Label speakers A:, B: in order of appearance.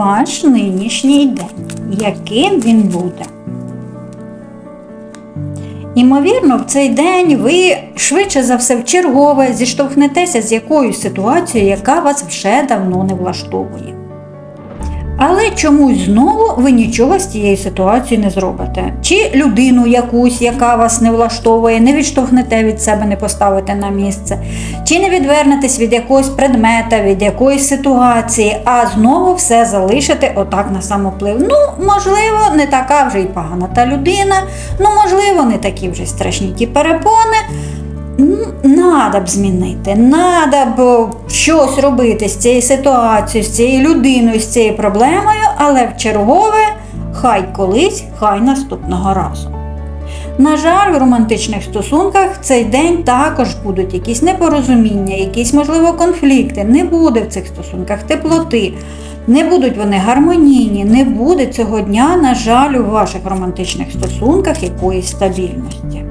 A: ваш нинішній день? Яким він буде? Імовірно, в цей день ви швидше за все в чергове зіштовхнетеся з якоюсь ситуацією, яка вас вже давно не влаштовує. Але чомусь знову ви нічого з цією ситуацією не зробите. Чи людину якусь, яка вас не влаштовує, не відштовхнете від себе, не поставите на місце, чи не відвернетесь від якогось предмета, від якоїсь ситуації, а знову все залишите отак на самоплив. Ну, можливо, не така вже й погана та людина, ну, можливо, не такі вже страшні ті перепони. Надо б змінити, надо б щось робити з цією ситуацією, з цією людиною, з цією проблемою, але в чергове хай колись, хай наступного разу. На жаль, в романтичних стосунках в цей день також будуть якісь непорозуміння, якісь, можливо, конфлікти. Не буде в цих стосунках теплоти, не будуть вони гармонійні, не буде цього дня, на жаль, у ваших романтичних стосунках якоїсь стабільності.